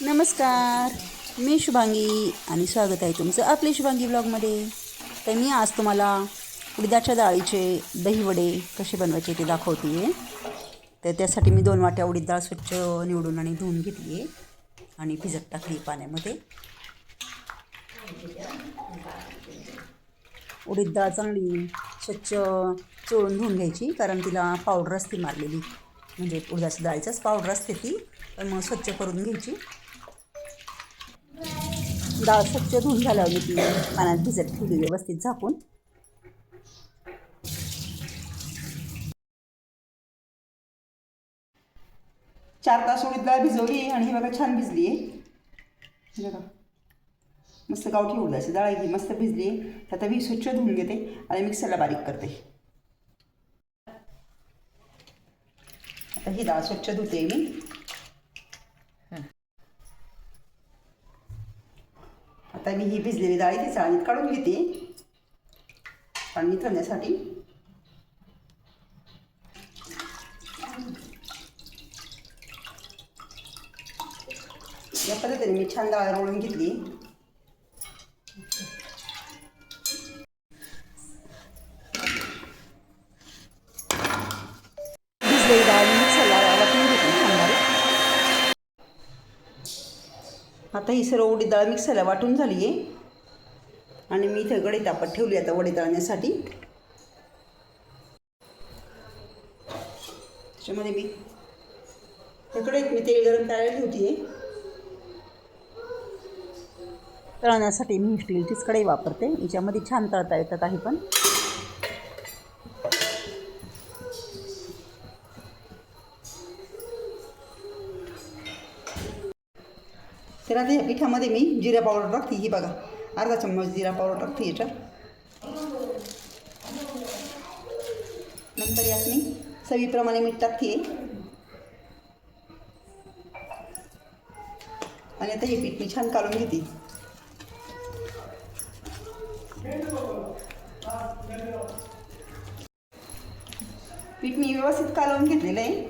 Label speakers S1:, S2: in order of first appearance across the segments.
S1: नमस्कार. मी शुभांगी आणि स्वागत आहे तुमचं आपले शुभांगी ब्लॉगमध्ये. तर मी आज तुम्हाला उडदाच्या डाळीचे दहीवडे कसे बनवायचे ते दाखवते आहे तर त्यासाठी मी दोन वाट्या उडीद डाळ स्वच्छ निवडून आणि धुवून घेतली आहे आणि भिजत टाकली पाण्यामध्ये. उडीद डाळ चांगली स्वच्छ चोळून धुवून घ्यायची कारण तिला पावडर असते मारलेली. म्हणजे उडदाच्या डाळीचाच पावडर असते ती पण मग स्वच्छ करून घ्यायची. डाळ स्वच्छ धुवून झाल्यावर मी ती पाण्यात भिजत ठेवली व्यवस्थित झाकून. चार तास उडीद डाळ भिजवली आणि ही बघा छान भिजली. आहे बघा. मस्त गावठी उडदाची डाळ आहे ही मस्त भिजली. आहे आता मी स्वच्छ धुवून घेते आणि मिक्सरला बारीक करते. आता ही डाळ स्वच्छ धुते मी. आता मी ही भिजलेली डाळ ती चाळणीत काढून घेते. चाळणीत करण्यासाठी या पद्धतीने मी छान डाळ रोळून घेतली भिजलेली डाळ मी मिक्सरला वाटून घेते छान आता ही सर्व उडीद डाळ मिक्सरला वाटून झाली आहे आणि मी इथं गडी तापत ठेवली आता वडी तळण्यासाठी त्याच्यामध्ये मी इकडे मी तेल गरम करायला ठेवते आहे तळण्यासाठी मी स्टीलचीच कढई वापरते. याच्यामध्ये छान तळता येतात आहे पण. तर आता या पिठामध्ये मी जिरा पावडर टाकते ही बघा. अर्धा चम्मच जिरा पावडर टाकते याच्या नंतर यात मी चवीप्रमाणे मीठ टाकते. आणि आता हे पीठ मी छान काढून घेते. पीठ मी व्यवस्थित कालवून घेतलेलं आहे.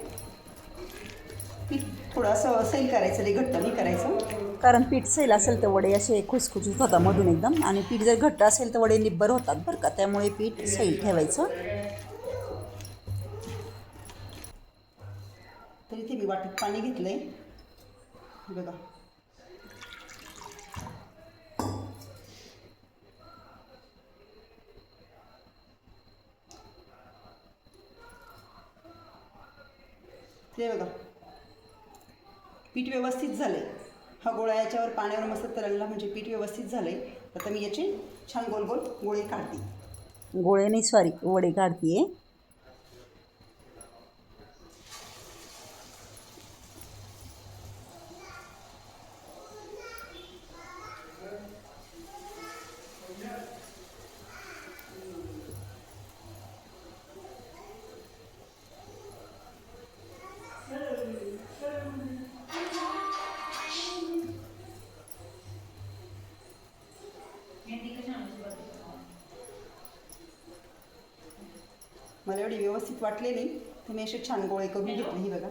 S1: पीठ थोडं असं सैल करायचं लई घट्ट नाही करायचं. कारण पीठ सैल असेल तर वडे असे खुसखुशीत होतात मधून एकदम. आणि पीठ जर घट्ट असेल तर वडे निब्बर होतात बरं का. त्यामुळे पीठ सैल ठेवायचं. तरी ते मी वाटत पाणी घेतलं आहे बघा. ते बघा. पीठ व्यवस्थित झालं आहे हा गोळा याच्यावर पाण्यावर मस्त तरंगला म्हणजे पीठ व्यवस्थित झालं आहे आता मी याचे छान गोल गोल गोळे काढते. गोळे नाही सॉरी वडे काढते एवढी व्यवस्थित वाटले नाही तर मी असे छान गोळे करून घेतले ही बघा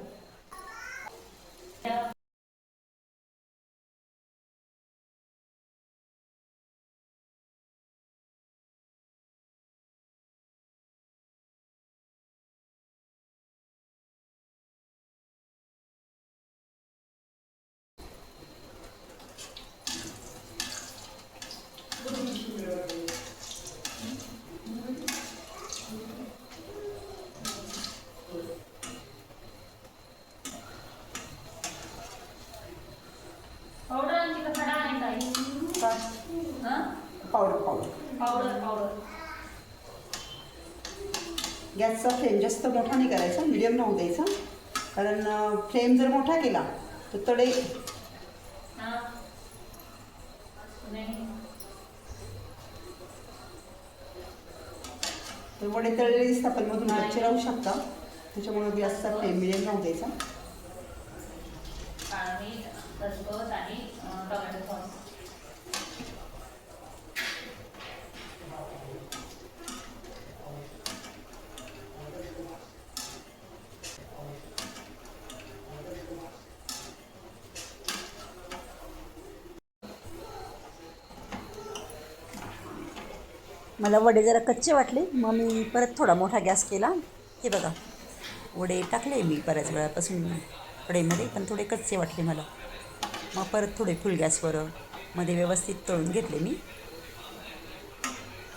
S2: पावडर आणखी का खडा आहे ताई हं?
S1: पावडर पावडर
S2: पावडर पावडर
S1: गॅसचा फ्लेम जास्त मोठा नाही करायचा मिडियम राहू द्यायचा. कारण फ्लेम जर मोठा केला तर तडे तर वडे तळलेले दिसतात पण मधून कच्चे राहू शकता त्याच्यामुळे गॅसचा फ्लेम मिडियम राहू द्यायचा.
S2: आणि टोमॅटो सॉस.
S1: मला वडे जरा कच्चे वाटले. मग मी परत थोडा मोठा गॅस केला. हे बघा वडे टाकले मी बऱ्याच वेळापासून कडेमध्ये पण थोडे कच्चे वाटले मला. मग परत थोडे फुल गॅसवर मध्ये व्यवस्थित तळून घेतले मी.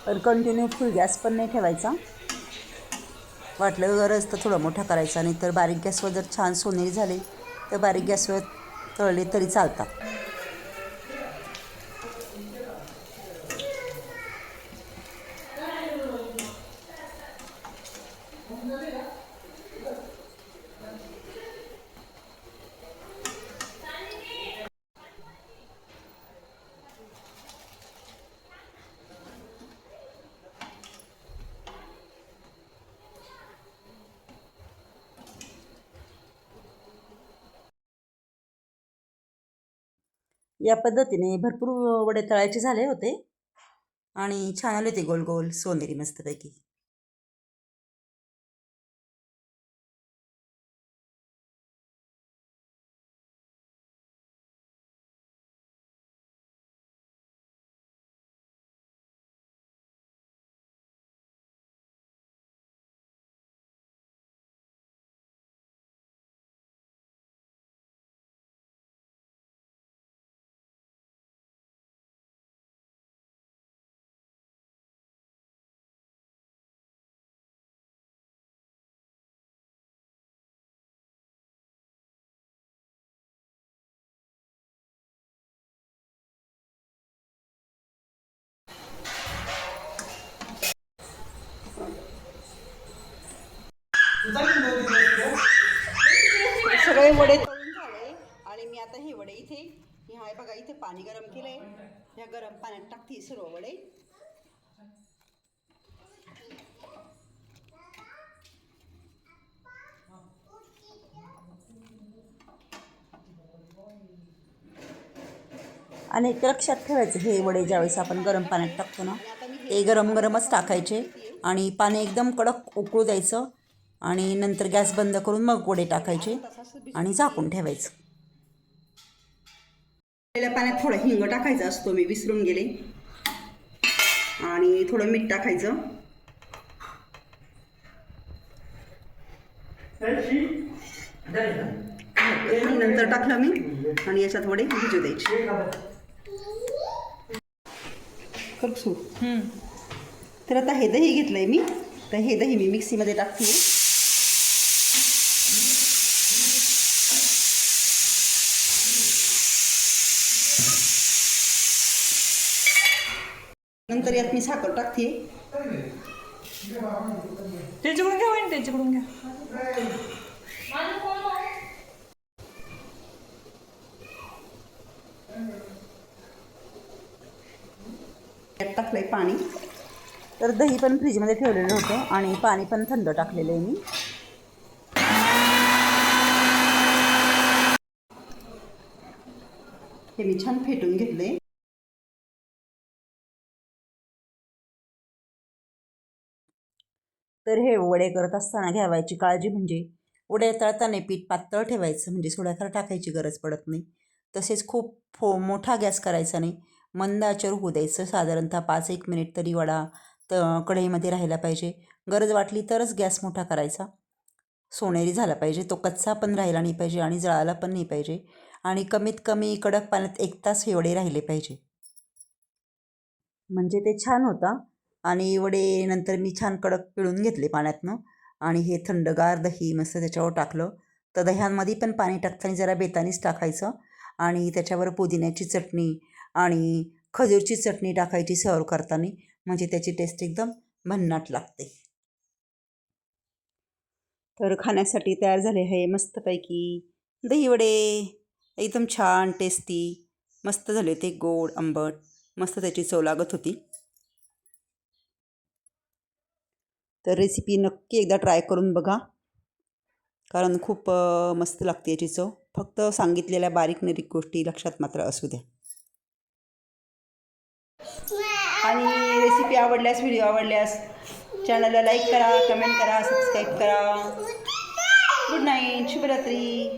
S1: पण कंटिन्यू फुल गॅस पण नाही ठेवायचा. वाटलं गरज तर थोडा मोठा करायचा नाही तर बारीक गॅसवर जर छान सोनेरी झाले तर बारीक गॅसवर तळले तरी चालतात. या पद्धतीने भरपूर वडे तळायचे झाले होते. आणि छान आले होते गोल गोल सोनेरी मस्तपैकी. वडे तळून झाले. आणि मी आता हे वडे इथे ह्या बघा इथे पाणी गरम केलंय. ह्या गरम पाण्यात टाकते सर्व वडे. आणि एक लक्षात ठेवायचं हे वडे ज्यावेळेस आपण गरम पाण्यात टाकतो ना ते गरम गरमच टाकायचे. आणि पाणी एकदम कडक उकळू द्यायचं. आणि नंतर गॅस बंद करून मग वडे टाकायचे आणि झाकून ठेवायचं. पाण्यात थोडं हिंग टाकायचं असतो मी विसरून गेले. आणि थोडं मीठ टाकायचं. नंतर टाकलं मी आणि याच्यात वडे भिजू द्यायचे. तर आता हे दही घेतलंय मी. तर हे दही मी मिक्सीमध्ये टाकते. नंतर यात मी साखर टाकते
S3: त्याच्याकडून घ्या वाईन त्याच्याकडून घ्या.
S1: यात टाकलंय पाणी. तर दही पण फ्रीजमध्ये ठेवलेलं होतं आणि पाणी पण थंड टाकलेलं आहे मी. हे मी छान फेटून घेतले तर हे वडे करत असताना घ्यावायची काळजी म्हणजे वडे तळताना पीठ पातळ ठेवायचं म्हणजे सोड्याखर टाकायची गरज पडत नाही. तसेच खूप फो मोठा गॅस करायचा नाही. मंद आचर होऊ द्यायचं. साधारणतः पाच एक मिनिट तरी वडा त कढईमध्ये राहायला पाहिजे. गरज वाटली तरच गॅस मोठा करायचा. सोनेरी झाला पाहिजे. तो कच्चा पण राहिला नाही पाहिजे आणि जळाला पण नाही पाहिजे. आणि कमीत कमी कडक पाण्यात एक तास एवढे राहिले पाहिजे. म्हणजे ते छान होता. आणि वडे नंतर मी छान कडक पिळून घेतले पाण्यातनं. आणि हे थंडगार दही मस्त त्याच्यावर टाकलं. तर दह्यांमध्ये पण पाणी टाकताना जरा बेतानीच टाकायचं. आणि त्याच्यावर पुदिन्याची चटणी आणि खजूरची चटणी टाकायची सर्व करताना. म्हणजे त्याची टेस्ट एकदम भन्नाट लागते. तर खाण्यासाठी तयार झाले आहे मस्तपैकी. दही वडे एकदम छान टेस्टी मस्त झाले होते गोड आंबट. मस्त त्याची चव लागत होती. तर रेसिपी नक्की एकदा ट्राय करून बघा. कारण खूप मस्त लागते याची चव. फक्त सांगितलेल्या बारीक निरीक गोष्टी लक्षात मात्र असू द्या. आणि रेसिपी आवडल्यास व्हिडिओ आवडल्यास चॅनलला लाईक करा कमेंट करा सबस्क्राईब करा. गुड नाईट शुभरात्री.